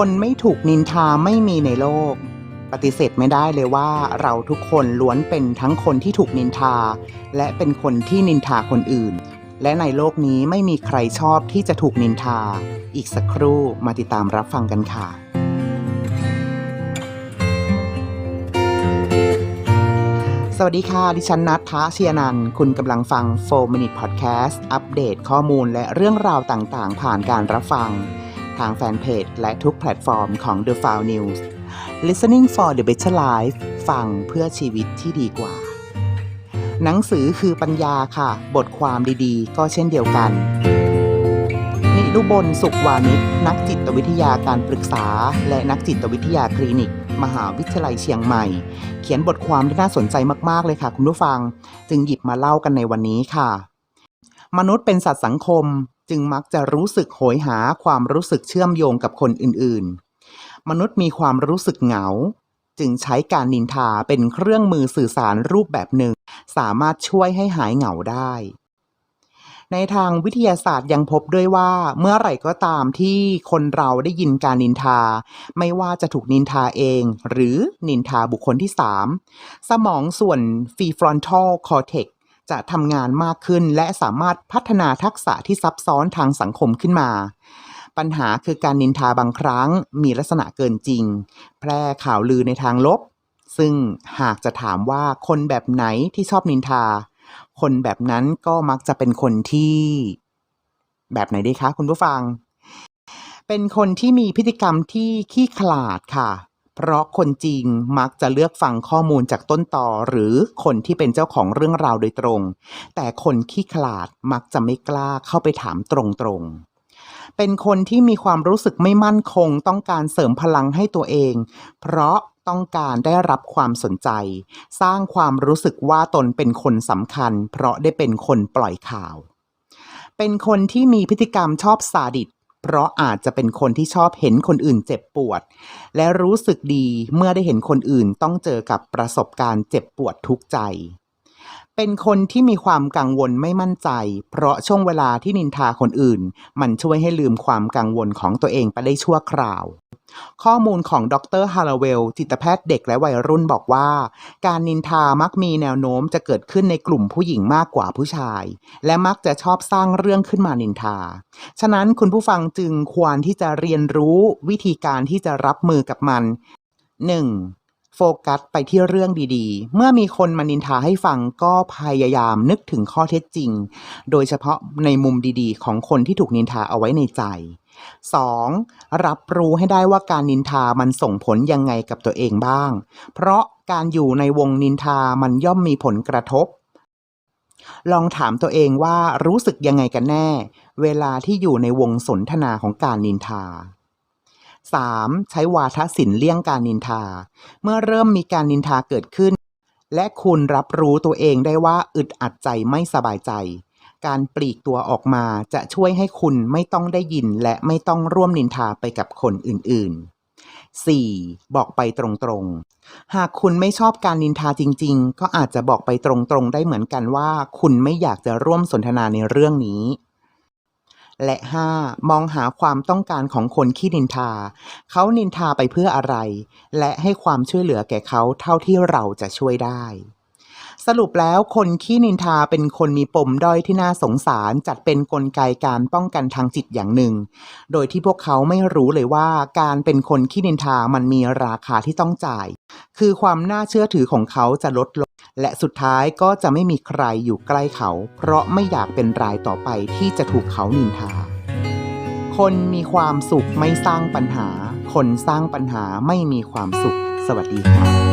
คนไม่ถูกนินทาไม่มีในโลก ปฏิเสธไม่ได้เลยว่าเราทุกคนล้วนเป็นทั้งคนที่ถูกนินทา และเป็นคนที่นินทาคนอื่น และในโลกนี้ไม่มีใครชอบที่จะถูกนินทา อีกสักครู่มาติดตามรับฟังกันค่ะสวัสดีค่ะ ดิฉันนัททะเชียนัน คุณกำลังฟัง 4 Minute Podcast อัปเดตข้อมูลและเรื่องราวต่างๆ ผ่านการรับฟัง ทางแฟนเพจและทุกแพลตฟอร์มของ The f i l e News Listening for the Better Life ฟังเพื่อชีวิตที่ดีกว่า หนังสือคือปัญญาค่ะ บทความดีๆ ก็เช่นเดียวกัน นิรุบลสุขวานิชนักจิตวิทยาการปรึกษา และนักจิตวิทยาคลินิก มหาวิทยาลัยเชียงใหม่ เขียนบทความที่น่าสนใจมากๆเลยค่ะ คุณผู้ฟัง จึงหยิบมาเล่ากันในวันนี้ค่ะ มนุษย์เป็นสัตว์สังคมจึงมักจะรู้สึกโหยหาความรู้สึกเชื่อมโยงกับคนอื่นๆ มนุษย์มีความรู้สึกเหงา จึงใช้การนินทาเป็นเครื่องมือสื่อสารรูปแบบหนึ่ง สามารถช่วยให้หายเหงาได้ ในทางวิทยาศาสตร์ยังพบด้วยว่า เมื่อไหร่ก็ตามที่คนเราได้ยินการนินทา ไม่ว่าจะถูกนินทาเอง หรือนินทาบุคคลที่ 3 สมองส่วน prefrontal cortex จะทำงานมากขึ้น และสามารถพัฒนาทักษะที่ซับซ้อนทางสังคมขึ้นมา ปัญหาคือการนินทาบางครั้งมีลักษณะเกินจริง แพร่ข่าวลือในทางลบ ซึ่งหากจะถามว่าคนแบบไหนที่ชอบนินทา คนแบบนั้นก็มักจะเป็นคนที่ แบบไหนดีคะคุณผู้ฟัง เป็นคนที่มีพฤติกรรมที่ขี้ขลาดค่ะ เพราะคนจริงมักจะเลือกฟังข้อมูลจากต้นต่อหรือคนที่เป็นเจ้าของเรื่องราวโดยตรง แต่คนขี้ขลาดมักจะไม่กล้าเข้าไปถามตรงๆเป็นคนที่มีความรู้สึกไม่มั่นคง ต้องการเสริมพลังให้ตัวเอง เพราะต้องการได้รับความสนใจ สร้างความรู้สึกว่าตนเป็นคนสำคัญ เพราะได้เป็นคนปล่อยข่าว เป็นคนที่มีพฤติกรรมชอบซาดิส เพราะอาจจะเป็นคนที่ชอบเห็นคนอื่นเจ็บปวด และรู้สึกดีเมื่อได้เห็นคนอื่นต้องเจอกับประสบการณ์เจ็บปวดทุกใจ เป็นคนที่มีความกังวลไม่มั่นใจ เพราะช่วงเวลาที่นินทาคนอื่น มันช่วยให้ลืมความกังวลของตัวเองไปได้ชั่วคราว ข้อมูลของดรฮาราเวล จิตแพทย์เด็กและวัยรุ่นบอกว่า การนินทามักมีแนวโน้มจะเกิดขึ้นในกลุ่มผู้หญิงมากกว่าผู้ชาย และมักจะชอบสร้างเรื่องขึ้นมานินทา ฉะนั้นคุณผู้ฟังจึงควรที่จะเรียนรู้วิธีการที่จะรับมือกับมัน 1. โฟกัสไปที่เรื่องดีๆ เมื่อมีคนมานินทาให้ฟังก็พยายามนึกถึงข้อเท็จจริง โดยเฉพาะในมุมดีๆ ของคนที่ถูกนินทาเอาไว้ในใจ 2. รับรู้ให้ได้ว่าการนินทามันส่งผลยังไงกับตัวเองบ้าง เพราะการอยู่ในวงนินทามันย่อมมีผลกระทบ ลองถามตัวเองว่ารู้สึกยังไงกันแน่ เวลาที่อยู่ในวงสนทนาของการนินทา 3. ใช้วาทศิลป์เลี่ยงการนินทา เมื่อเริ่มมีการนินทาเกิดขึ้น และคุณรับรู้ตัวเองได้ว่าอึดอัดใจไม่สบายใจ การปลีกตัวออกมาจะช่วยให้คุณไม่ต้องได้ยินและไม่ต้องร่วมนินทาไปกับคนอื่นๆ 4. บอกไปตรงๆ หากคุณไม่ชอบการนินทาจริง ๆ ก็อาจจะบอกไปตรงๆ ได้เหมือนกันว่า คุณไม่อยากจะร่วมสนทนาในเรื่องนี้ และ 5. มองหาความต้องการของคนขี้นินทา เขานินทาไปเพื่ออะไร และให้ความช่วยเหลือแก่เขาเท่าที่เราจะช่วยได้ สรุปแล้วคนขี้นินทาเป็นคนมีปมด้อยที่น่าสงสารจัดเป็นนกลไกการป้องกันทางจิตอย่างหนึ่ง โดยที่พวกเขาไม่รู้เลยว่าการเป็นคนขี้นินทามันมีราคาที่ต้องจ่าย คือความน่าเชื่อถือของเขาจะลดลง และสุดท้ายก็จะไม่มีใครอยู่ใกล้เขา เพราะไม่อยากเป็นรายต่อไปที่จะถูกเขานินทา คนมีความสุขไม่สร้างปัญหา คนสร้างปัญหาไม่มีความสุข สวัสดีค่ะ